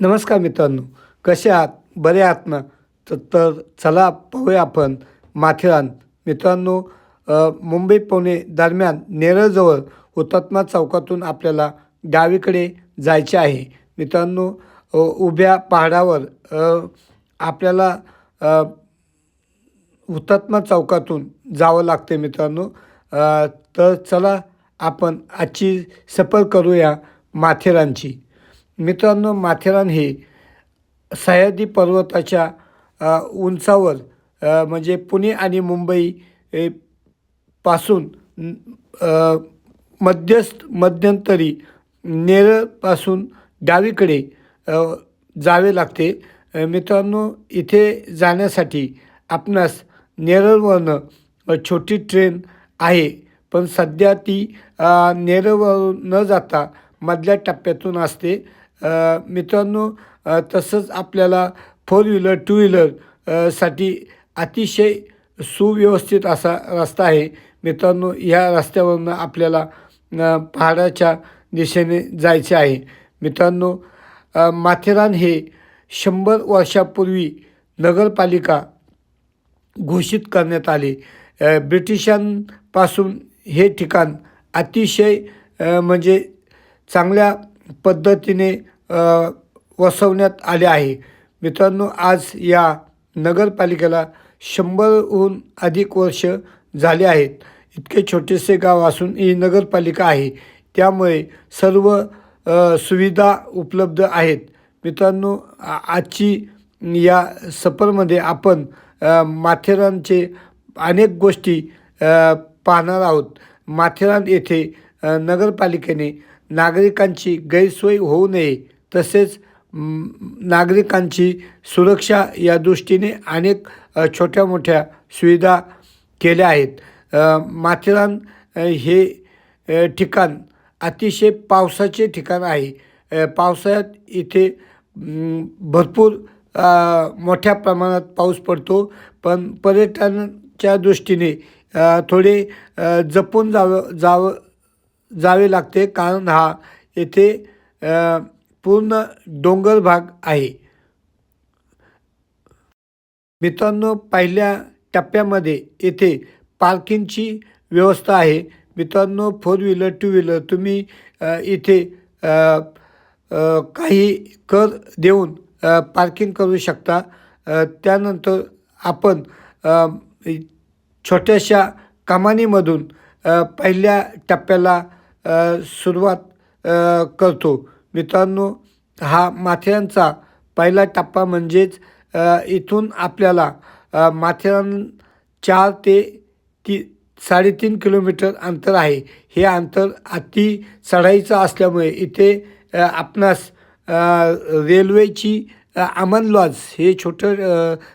नमस्कार मित्रांनो कसे आहात? बरे आहात ना? तर तर चला पाहूया आपण माथेरान. मित्रांनो मुंबई पुणे दरम्यान नेरळजवळ हुतात्मा चौकातून आपल्याला डावीकडे जायचे आहे. मित्रांनो उभ्या पहाडावर आपल्याला हुतात्मा चौकातून जावं लागते मित्रांनो. तर चला आपण आजची सफर करूया माथेरानची. मित्रांनो माथेरान हे सह्याद्री पर्वताच्या उंचावर म्हणजे पुणे आणि मुंबई पासून मध्यस्थ मध्यंतरी नेरळपासून डावीकडे जावे लागते. मित्रांनो इथे जाण्यासाठी आपणास नेरळवरनं छोटी ट्रेन आहे. पण सध्या ती नेरळवरून न जाता मधल्या टप्प्यातून असते. मित्रांनो तसंच आपल्याला फोर व्हीलर टू व्हीलरसाठी अतिशय सुव्यवस्थित असा रस्ता आहे. मित्रांनो या रस्त्यावरनं आपल्याला पहाडाच्या दिशेने जायचे आहे. मित्रांनो माथेरान हे शंभर वर्षापूर्वी नगरपालिका घोषित करण्यात आले. ब्रिटिशांपासून हे ठिकाण अतिशय म्हणजे चांगल्या पद्धतीने वसवण्यात आले आहे. मित्रांनो आज या नगरपालिकेला शंभरहून अधिक वर्ष झाले आहेत. इतके छोटेसे गाव असून ही नगरपालिका आहे. त्यामुळे सर्व सुविधा उपलब्ध आहेत. मित्रांनो आजची या सफरमध्ये आपण माथेरानचे अनेक गोष्टी पाहणार आहोत. माथेरान येथे नगरपालिकेने नागरिकांची गैरसोय होऊ नये तसेच नागरिकांची सुरक्षा या दृष्टीने अनेक छोट्या मोठ्या सुविधा केल्या आहेत. माथेरान हे ठिकाण अतिशय पावसाचे ठिकाण आहे. पावसाळ्यात इथे भरपूर मोठ्या प्रमाणात पाऊस पडतो पण पर्यटनाच्या दृष्टीने थोडे जपून जावं जावं जावे लागते. कारण हा येथे पूर्ण डोंगर भाग आहे. मित्रांनो पहिल्या टप्प्यामध्ये येथे पार्किंगची व्यवस्था आहे. मित्रांनो फोर व्हीलर टू व्हीलर तुम्ही इथे काही कर देऊन पार्किंग करू शकता. त्यानंतर आपण छोट्याशा कमानीमधून पहिल्या टप्प्याला सुरुवात करतो. मित्रांनो हा माथेरानचा पहिला टप्पा म्हणजेच इथून आपल्याला माथेरान चार ते ती साडेतीन किलोमीटर अंतर आहे. हे अंतर अति चढाईचं असल्यामुळे इथे आपणास रेल्वेची अमन लॉज हे छोटं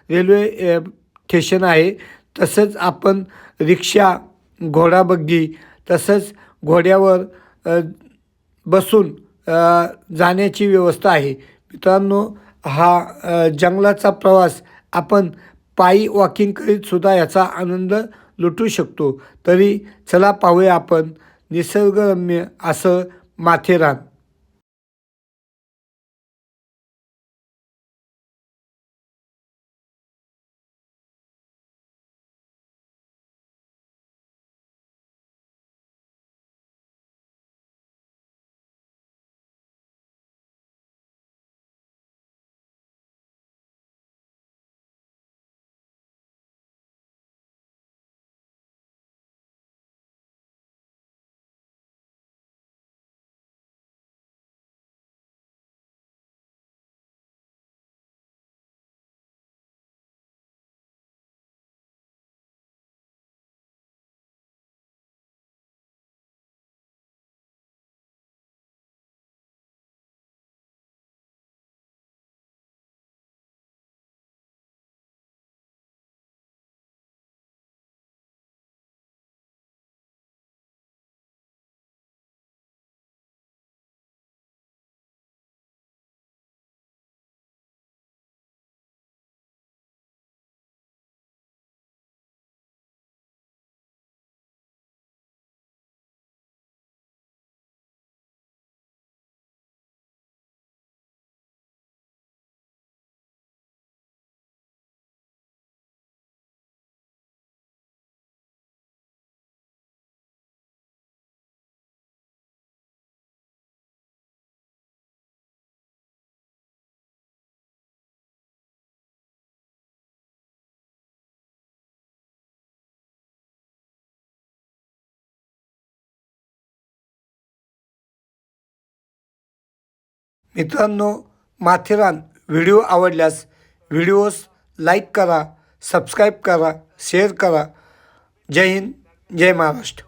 रेल्वे स्टेशन आहे. तसंच आपण रिक्षा घोडाबग्गी तसंच घोड्यावर बसून जाण्याची व्यवस्था आहे. मित्रांनो हा जंगलाचा प्रवास आपण पायी वॉकिंग करीत सुद्धा याचा आनंद लुटू शकतो. तरी चला पाहूया आपण निसर्गरम्य असं माथेरान. मित्रांनो माथेरान व्हिडिओ आवडल्यास व्हिडिओस लाईक करा सबस्क्राईब करा शेअर करा. जय हिंद जय महाराष्ट्र.